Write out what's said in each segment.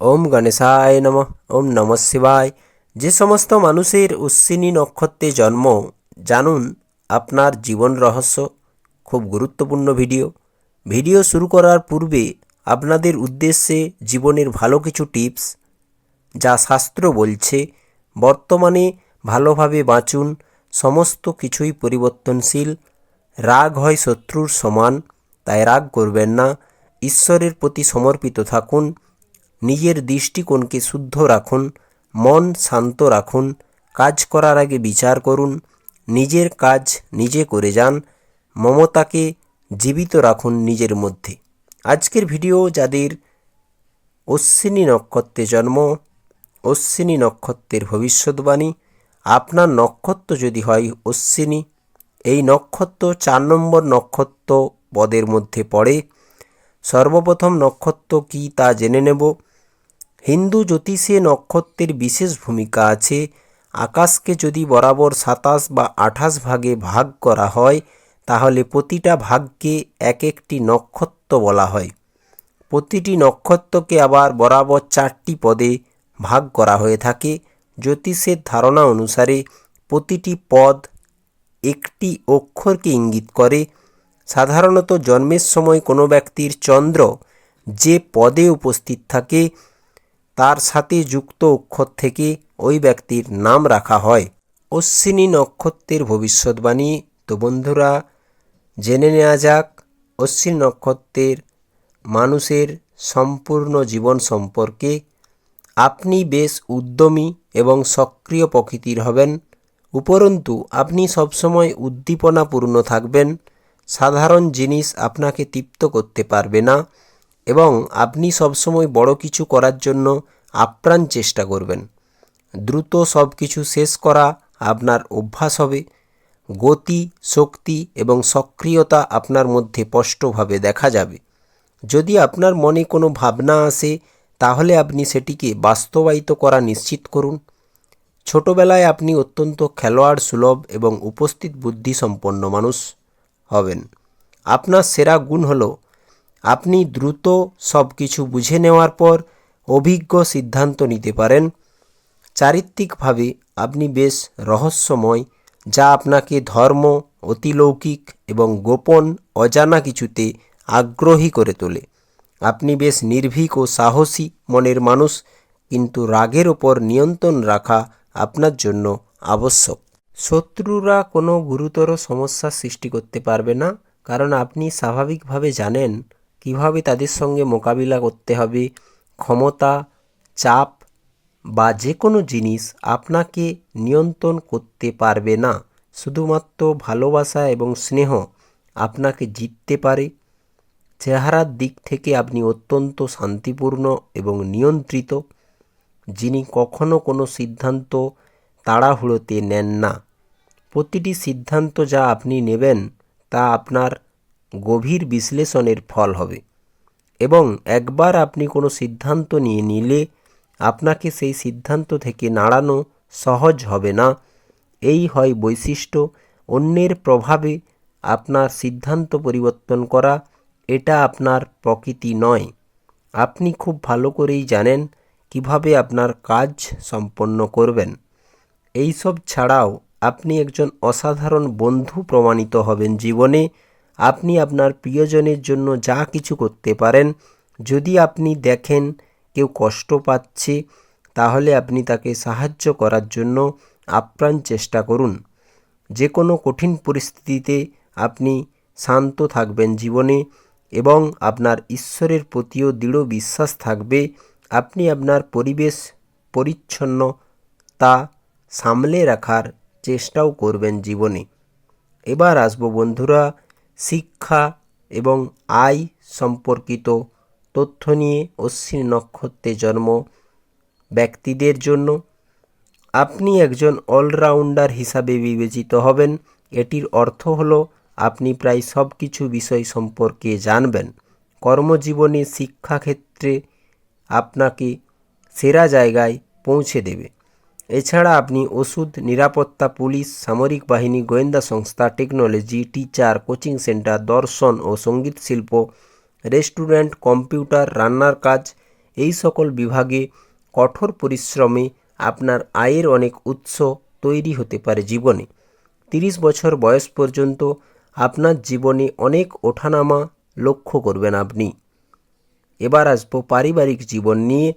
ওম গণেশায় নম। ওম নম শিবায়। যে সমস্ত মানুষের অশ্বিনী নক্ষত্রে জন্ম, জানুন আপনার জীবন রহস্য। খুব গুরুত্বপূর্ণ ভিডিও। ভিডিও শুরু করার পূর্বে আপনাদের উদ্দেশ্যে জীবনের ভালো কিছু টিপস, যা শাস্ত্র বলছে, বর্তমানে ভালোভাবে বাঁচুন, সমস্ত কিছুই পরিবর্তনশীল। রাগ হয় শত্রুর সমান, তাই রাগ করবেন না। ঈশ্বরের প্রতি সমর্পিত থাকুন। নিজের দৃষ্টিকোণকে শুদ্ধ রাখুন, মন শান্ত রাখুন, কাজ করার আগে বিচার করুন, নিজের কাজ নিজে করে যান, মমতাকে জীবিত রাখুন নিজের মধ্যে। আজকের ভিডিও যাদের অশ্বিনী নক্ষত্রে জন্ম, অশ্বিনী নক্ষত্রের ভবিষ্যৎবাণী, আপনার নক্ষত্র যদি হয় অশ্বিনী, এই নক্ষত্র চার নম্বর নক্ষত্র পদের মধ্যে পড়ে। সর্বপ্রথম নক্ষত্র কি তা জেনে নেব। হিন্দু জ্যোতিষে নক্ষত্রের বিশেষ ভূমিকা আছে। আকাশকে যদি বরাবর সাতাশ বা আঠাশ ভাগে ভাগ করা হয়, তাহলে প্রতিটা ভাগকে এক একটি নক্ষত্র বলা হয়। প্রতিটি নক্ষত্রকে আবার বরাবর চারটি পদে ভাগ করা হয়ে থাকে। জ্যোতিষের ধারণা অনুসারে প্রতিটি পদ একটি অক্ষরকে ইঙ্গিত করে। সাধারণত জন্মের সময় কোনো ব্যক্তির চন্দ্র যে পদে উপস্থিত থাকে তার সাথে যুক্ত অক্ষর থেকে ওই ব্যক্তির নাম রাখা হয়। অশ্বিনী নক্ষত্রের ভবিষ্যৎবাণী। তো বন্ধুরা, জেনে নেওয়া যাক, অশ্বিনী নক্ষত্রের মানুষের সম্পূর্ণ জীবন সম্পর্কে। আপনি বেশ উদ্যমী এবং সক্রিয় প্রকৃতির হবেন। উপরন্তু, আপনি সবসময় উদ্দীপনাপূর্ণ থাকবেন। সাধারণ জিনিস আপনাকে তৃপ্ত করতে পারবে না। এবং আপনি সবসময় বড় কিছু করার জন্য আপ্রাণ চেষ্টা করবেন। দ্রুত সব কিছু শেষ করা আপনার অভ্যাস হবে। গতি, শক্তি এবং সক্রিয়তা আপনার মধ্যে স্পষ্টভাবে দেখা যাবে। যদি আপনার মনে কোনো ভাবনা আসে, তাহলে আপনি সেটিকে বাস্তবায়িত করা নিশ্চিত করুন। ছোটবেলায় আপনি অত্যন্ত খেলোয়াড়, সুলভ এবং উপস্থিত বুদ্ধি সম্পন্ন মানুষ হবেন। আপনার সেরা গুণ হল আপনি দ্রুত সব কিছু বুঝে নেওয়ার পর অভিজ্ঞ সিদ্ধান্ত নিতে পারেন। চারিত্রিকভাবে আপনি বেশ রহস্যময়, যা আপনাকে ধর্ম, অতিলৌকিক এবং গোপন অজানা কিছুতে আগ্রহী করে তোলে। আপনি বেশ নির্ভীক ও সাহসী মনের মানুষ, কিন্তু রাগের ওপর নিয়ন্ত্রণ রাখা আপনার জন্য আবশ্যক। শত্রুরা কোনো গুরুতর সমস্যার সৃষ্টি করতে পারবে না, কারণ আপনি স্বাভাবিকভাবে জানেন কীভাবে তাদের সঙ্গে মোকাবিলা করতে হবে? ক্ষমতা, চাপ বা যে কোনো জিনিস আপনাকে নিয়ন্ত্রণ করতে পারবে না। শুধুমাত্র ভালোবাসা এবং স্নেহ আপনাকে জিততে পারে। চেহারার দিক থেকে আপনি অত্যন্ত শান্তিপূর্ণ এবং নিয়ন্ত্রিত, যিনি কখনো কোনো সিদ্ধান্ত তাড়াহুড়োতে নেন না। প্রতিটি সিদ্ধান্ত যা আপনি নেবেন তা আপনার গভীর বিশ্লেষণের ফল হবে। এবং একবার আপনি কোনো সিদ্ধান্ত নিয়ে নিলে আপনাকে সেই সিদ্ধান্ত থেকে নাড়ানো সহজ হবে না। এই হয় বৈশিষ্ট্য। অন্যের প্রভাবে আপনার সিদ্ধান্ত পরিবর্তন করা, এটা আপনার প্রকৃতি নয়। আপনি খুব ভালো করেই জানেন কীভাবে আপনার কাজ সম্পন্ন করবেন। এই সব ছাড়াও আপনি একজন অসাধারণ বন্ধু প্রমাণিত হবেন জীবনে। আপনি আপনার প্রিয়জনের জন্য যা কিছু করতে পারেন, যদি আপনি দেখেন কেউ কষ্ট পাচ্ছে, তাহলে আপনি তাকে সাহায্য করার জন্য আপ্রাণ চেষ্টা করুন। যে কোনো কঠিন পরিস্থিতিতে আপনি শান্ত থাকবেন জীবনে এবং আপনার ঈশ্বরের প্রতিও দৃঢ় বিশ্বাস থাকবে। আপনি আপনার পরিবেশ পরিচ্ছন্ন তা সামলে রাখার চেষ্টাও করবেন জীবনে। এবার আসব বন্ধুরা শিক্ষা এবং আয় সম্পর্কিত তথ্য নিয়ে অশ্বিনী নক্ষত্রে জন্ম। ব্যক্তিদের জন্য আপনি একজন অলরাউন্ডার হিসাবে বিবেচিত হবেন। এটির অর্থ হল আপনি প্রায় সব কিছু বিষয় সম্পর্কে জানবেন। কর্মজীবনে শিক্ষাক্ষেত্রে আপনাকে সেরা জায়গায় পৌঁছে দেবে। এছাড়া আপনি ওষুধ, নিরাপত্তা, পুলিশ, সামরিক বাহিনী, গোয়েন্দা সংস্থা, টেকনোলজি, টিচার, কোচিং সেন্টার, দর্শন ও সংগীত শিল্প, রেস্টুরেন্ট, কম্পিউটার, রান্নার কাজ, এই সকল বিভাগে কঠোর পরিশ্রমে আপনার আয়ের অনেক উৎস তৈরি হতে পারে জীবনে। তিরিশ বছর বয়স পর্যন্ত আপনার জীবনে অনেক ওঠানামা লক্ষ্য করবেন আপনি। এবার আসব পারিবারিক জীবন নিয়ে।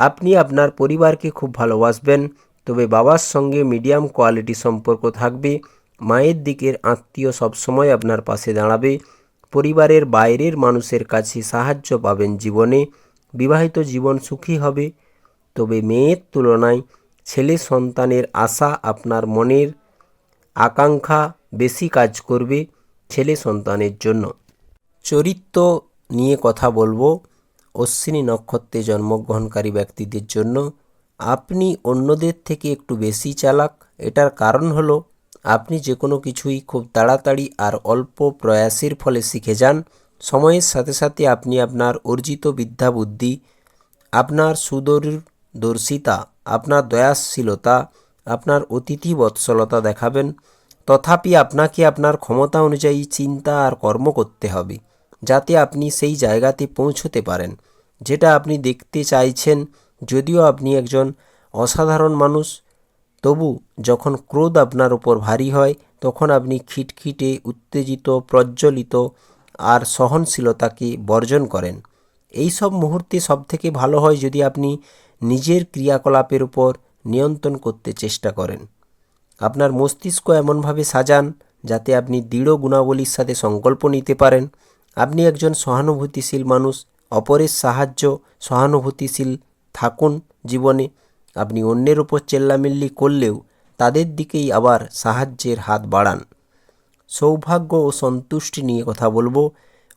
আপনি আপনার পরিবারকে খুব ভালোবাসবেন, তবে বাবার সঙ্গে মিডিয়াম কোয়ালিটি সম্পর্ক থাকবে, মায়ের দিকের আত্মীয় সবসময় আপনার পাশে দাঁড়াবে, পরিবারের বাইরের মানুষের কাছে সাহায্য পাবেন জীবনে, বিবাহিত জীবন সুখী হবে, তবে মেয়ের তুলনায় ছেলে সন্তানের আশা আপনার মনের আকাঙ্ক্ষা বেশি কাজ করবে ছেলে সন্তানের জন্য। চরিত্র নিয়ে কথা বলব। অশ্বিনী নক্ষত্রে জন্মগ্রহণকারী ব্যক্তিদের জন্য, আপনি অন্যদের থেকে একটু বেশি চালাক। এটার কারণ হলো, আপনি যে কোনো কিছুই খুব তাড়াতাড়ি আর অল্প প্রয়াসের ফলে শিখে যান। সময়ের সাথে সাথে আপনি আপনার অর্জিত বিদ্যা বুদ্ধি আপনার সুদূরদর্শিতা, আপনার দয়াশীলতা, আপনার অতিথি বৎসলতা দেখাবেন। তথাপি আপনাকে আপনার ক্ষমতা অনুযায়ী চিন্তা আর কর্ম করতে হবে। যাতে আপনি সেই জায়গাতে পৌঁছতে পারেন। যেটা আপনি দেখতে চাইছেন, যদিও আপনি একজন অসাধারণ মানুষ, তবু যখন ক্রোধ আপনার উপর ভারী হয়, তখন আপনি খিটখিটে, উত্তেজিত, প্রজ্বলিত আর সহনশীলতাকে বর্জন করেন। এই সব মুহূর্তে সবথেকে ভালো হয় যদি আপনি নিজের ক্রিয়াকলাপের উপর নিয়ন্ত্রণ করতে চেষ্টা করেন। আপনার মস্তিষ্ক এমনভাবে সাজান, যাতে আপনি দৃঢ় গুণাবলীর সাথে সংকল্প নিতে পারেন। আপনি একজন সহানুভূতিশীল মানুষ, অপরের সাহায্য সহানুভূতিশীল থাকুন জীবনে। আপনি অন্যের ওপর চেল্লামিল্লি করলেও তাদের দিকেই আবার সাহায্যের হাত বাড়ান। সৌভাগ্য ও সন্তুষ্টি নিয়ে কথা বলব।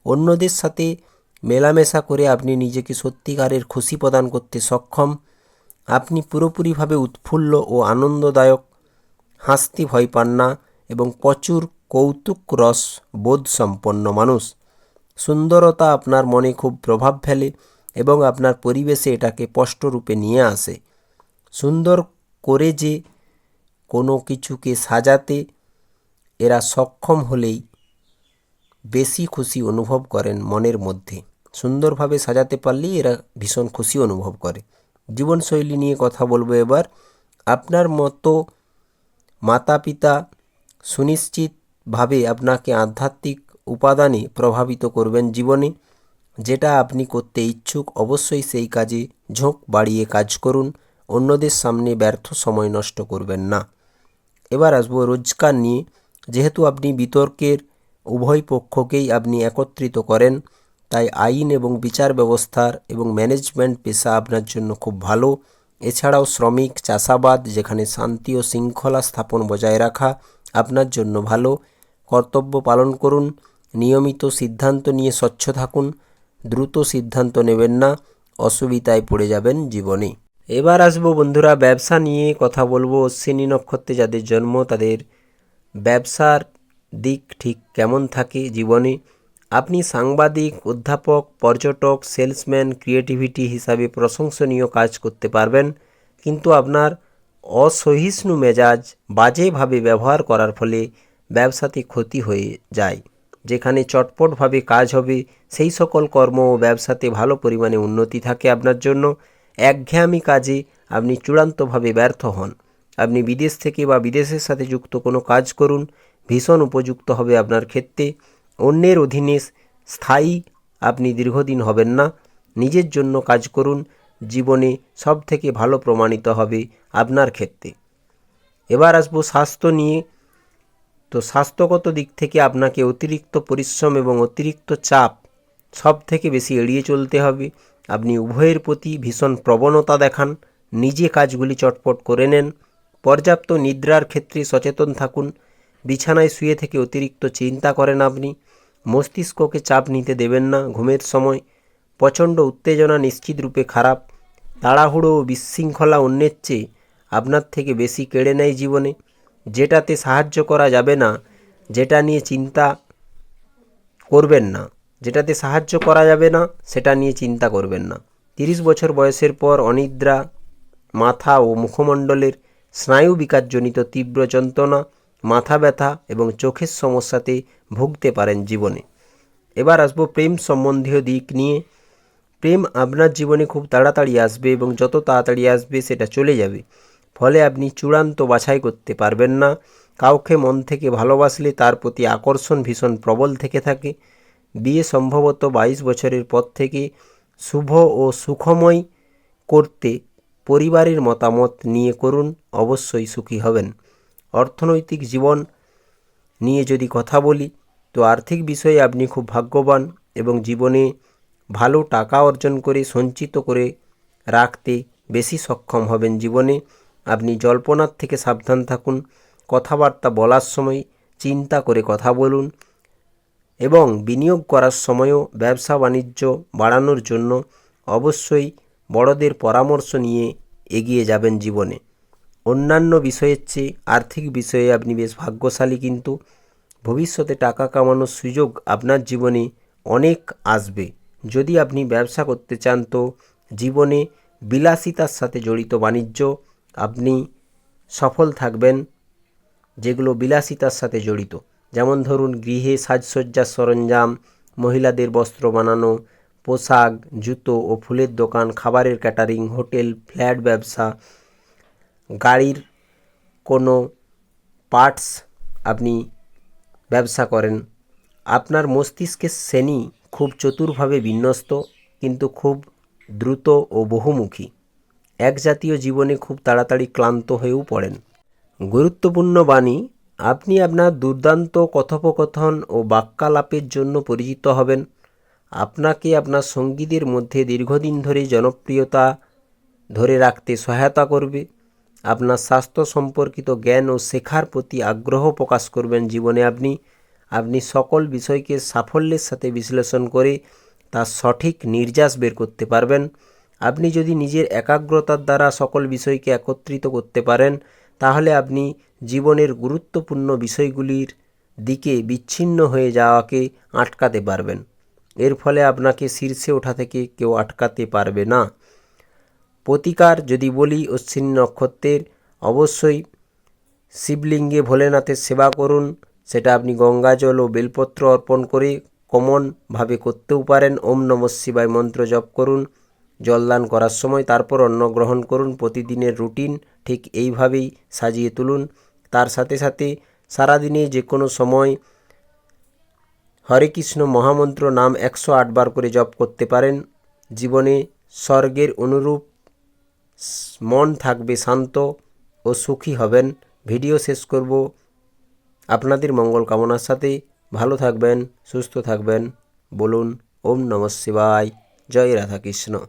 অন্যদের সাথে মেলামেশা করে আপনি নিজেকে সত্যিকারের খুশি প্রদান করতে সক্ষম। আপনি পুরোপুরিভাবে উৎফুল্ল ও আনন্দদায়ক। হাসতে ভয় পান না এবং প্রচুর কৌতুক রস বোধ সম্পন্ন মানুষ। সুন্দরতা আপনার মনে খুব প্রভাব ফেলে এবং আপনার পরিবেশে এটাকে স্পষ্টরূপে নিয়ে আসে। সুন্দর করে যে কোনো কিছুকে সাজাতে এরা সক্ষম হলেই বেশি খুশি অনুভব করেন মনের মধ্যে। সুন্দরভাবে সাজাতে পারলেই এরা ভীষণ খুশি অনুভব করে। জীবনশৈলী নিয়ে কথা বলব এবার। আপনার মতো মাতা পিতা সুনিশ্চিতভাবে আপনাকে আধ্যাত্মিক উপাদানে প্রভাবিত করবেন জীবনে। যেটা আপনি করতে ইচ্ছুক, অবশ্যই সেই কাজে ঝোঁক বাড়িয়ে কাজ করুন। অন্যদের সামনে ব্যর্থ সময় নষ্ট করবেন না। এবার আসব রোজগার নিয়ে। যেহেতু আপনি বিতর্কের উভয় পক্ষকেই আপনি একত্রিত করেন, তাই আইন এবং বিচার ব্যবস্থার এবং ম্যানেজমেন্ট পেশা আপনার জন্য খুব ভালো। এছাড়াও শ্রমিক, চাষাবাদ, যেখানে শান্তি ও শৃঙ্খলা স্থাপন বজায় রাখা আপনার জন্য ভালো। কর্তব্য পালন করুন। নিয়মিত সিদ্ধান্ত নিয়ে স্বচ্ছ থাকুন, দ্রুত সিদ্ধান্ত নেবেন না, অসুবিধায় পড়ে যাবেন জীবনে। এবার আসব বন্ধুরা ব্যবসা নিয়ে কথা বলব। অশ্বিনী নক্ষত্রে যাদের জন্ম, তাদের ব্যবসার দিক ঠিক কেমন থাকে জীবনে? আপনি সাংবাদিক, অধ্যাপক, পর্যটক, সেলসম্যান, ক্রিয়েটিভিটি হিসাবে প্রশংসনীয় কাজ করতে পারবেন, কিন্তু আপনার অসহিষ্ণু মেজাজ বাজেভাবে ব্যবহার করার ফলে ব্যবসাতে ক্ষতি হয়ে যায়। যেখানে চটপটভাবে কাজ হবে, সেই সকল কর্ম ও ব্যবসাতে ভালো পরিমাণে উন্নতি থাকে আপনার জন্য। একঘেয়ামি কাজে আপনি চূড়ান্তভাবে ব্যর্থ হন। আপনি বিদেশ থেকে বা বিদেশের সাথে যুক্ত কোনো কাজ করুন, ভীষণ উপযুক্ত হবে আপনার ক্ষেত্রে। অন্যের অধীনে স্থায়ী আপনি দীর্ঘদিন হবেন না। নিজের জন্য কাজ করুন, জীবনে সব থেকে ভালো প্রমাণিত হবে আপনার ক্ষেত্রে। এবার আসব স্বাস্থ্য নিয়ে। তো স্বাস্থ্যগত দিক থেকে আপনাকে অতিরিক্ত পরিশ্রম এবং অতিরিক্ত চাপ সব থেকে বেশি এড়িয়ে চলতে হবে। আপনি উভয়ের প্রতি ভীষণ প্রবণতা দেখান, নিজে কাজগুলি চটপট করে নেন, পর্যাপ্ত নিদ্রার ক্ষেত্রে সচেতন থাকুন, বিছানায় শুয়ে থেকে অতিরিক্ত চিন্তা করেন আপনি, মস্তিষ্ককে চাপ নিতে দেবেন না, ঘুমের সময় প্রচণ্ড উত্তেজনা নিশ্চিত রূপে খারাপ, তাড়াহুড়ো ও বিশৃঙ্খলা অন্যের চেয়ে আপনার থেকে বেশি কেড়ে নেয় জীবনে। যেটাতে সাহায্য করা যাবে না, যেটা নিয়ে চিন্তা করবেন না। যেটাতে সাহায্য করা যাবে না, সেটা নিয়ে চিন্তা করবেন না। তিরিশ বছর বয়সের পর অনিদ্রা, মাথা ও মুখমণ্ডলের স্নায়ু বিকারজনিত তীব্র যন্ত্রণা, মাথা ব্যথা এবং চোখের সমস্যাতে ভুগতে পারেন জীবনে। এবার আসব প্রেম সম্বন্ধীয় দিক নিয়ে। প্রেম আপনার জীবনে খুব তাড়াতাড়ি আসবে এবং যত তাড়াতাড়ি আসবে সেটা চলে যাবে। ফলে আপনি চূড়ান্ত বাছাই করতে পারবেন না। কাউকে মন থেকে ভালোবাসলে তার প্রতি আকর্ষণ ভীষণ প্রবল থেকে থাকে। বিয়ে সম্ভবত বাইশ বছরের পর থেকে শুভ ও সুখময় করতে পরিবারের মতামত নিয়ে করুন, অবশ্যই সুখী হবেন। অর্থনৈতিক জীবন নিয়ে যদি কথা বলি, তো আর্থিক বিষয়ে আপনি খুব ভাগ্যবান এবং জীবনে ভালো টাকা অর্জন করে, সঞ্চিত করে রাখতে বেশি সক্ষম হবেন জীবনে। আপনি জল্পনার থেকে সাবধান থাকুন, কথাবার্তা বলার সময় চিন্তা করে কথা বলুন এবং বিনিয়োগ করার সময়ও ব্যবসা বাণিজ্য বাড়ানোর জন্য অবশ্যই বড়দের পরামর্শ নিয়ে এগিয়ে যাবেন জীবনে। অন্যান্য বিষয়ের চেয়ে আর্থিক বিষয়ে আপনি বেশ ভাগ্যশালী কিন্তু ভবিষ্যতে টাকা কামানোর সুযোগ আপনার জীবনে অনেক আসবে। যদি আপনি ব্যবসা করতে চান তো জীবনে বিলাসিতার সাথে জড়িত বাণিজ্য আপনি সফল থাকবেন যেগুলো বিলাসিতার সাথে জড়িত। যেমন ধরুন, গৃহে সাজসজ্জার সরঞ্জাম, মহিলাদের বস্ত্র বানানো, পোশাক, জুতো ও ফুলের দোকান, খাবারের ক্যাটারিং, হোটেল, ফ্ল্যাট ব্যবসা, গাড়ির কোনো পার্টস আপনি ব্যবসা করেন। আপনার মস্তিষ্কের শ্রেণি খুব চতুরভাবে বিন্যস্ত, কিন্তু খুব দ্রুত ও বহুমুখী। এক জাতীয় জীবনে খুব তাড়াতাড়ি ক্লান্ত হয়েও পড়েন। গুরুত্বপূর্ণ বাণী, আপনি আপনার দুর্দান্ত কথোপকথন ও বাক্যালাপের জন্য পরিচিত হবেন। আপনাকে আপনার সঙ্গীদের মধ্যে দীর্ঘদিন ধরে জনপ্রিয়তা ধরে রাখতে সহায়তা করবে। আপনার স্বাস্থ্য সম্পর্কিত জ্ঞান ও শেখার প্রতি আগ্রহ প্রকাশ করবেন জীবনে আপনি। আপনি সকল বিষয়কে সাফল্যের সাথে বিশ্লেষণ করে তার সঠিক নির্যাস বের করতে পারবেন। আপনি যদি নিজের একাগ্রতার দ্বারা সকল বিষয়কে একত্রিত করতে পারেন, তাহলে আপনি জীবনের গুরুত্বপূর্ণ বিষয়গুলির দিকে বিচ্ছিন্ন হয়ে যাওয়াকে আটকাতে পারবেন। এর ফলে আপনাকে শীর্ষে ওঠা থেকে কেউ আটকাতে পারবে না। প্রতিকার যদি বলি, অশ্বিনী নক্ষত্রের, অবশ্যই শিবলিঙ্গে ভোলেনাথের সেবা করুন। সেটা আপনি গঙ্গাজল ও বেলপত্র অর্পণ করে কমনভাবে করতেও পারেন। ওম নমঃ শিবায় মন্ত্র জপ করুন। জলদান করার সময় তারপর অন্ন গ্রহণ করুন, প্রতিদিনের রুটিন ঠিক এইভাবেই সাজিয়ে তুলুন। তার সাথে সাথে সারাদিনে যে কোনো সময় হরে কৃষ্ণ মহামন্ত্র নাম একশো আটবার করে জপ করতে পারেন। জীবনে স্বর্গের অনুরূপ মন থাকবে শান্ত ও সুখী হবেন। ভিডিও শেষ করব। আপনাদের মঙ্গল কামনার সাথে ভালো থাকবেন, সুস্থ থাকবেন। বলুন, ওম নমঃ শিবায়। জয় রাধাকৃষ্ণ।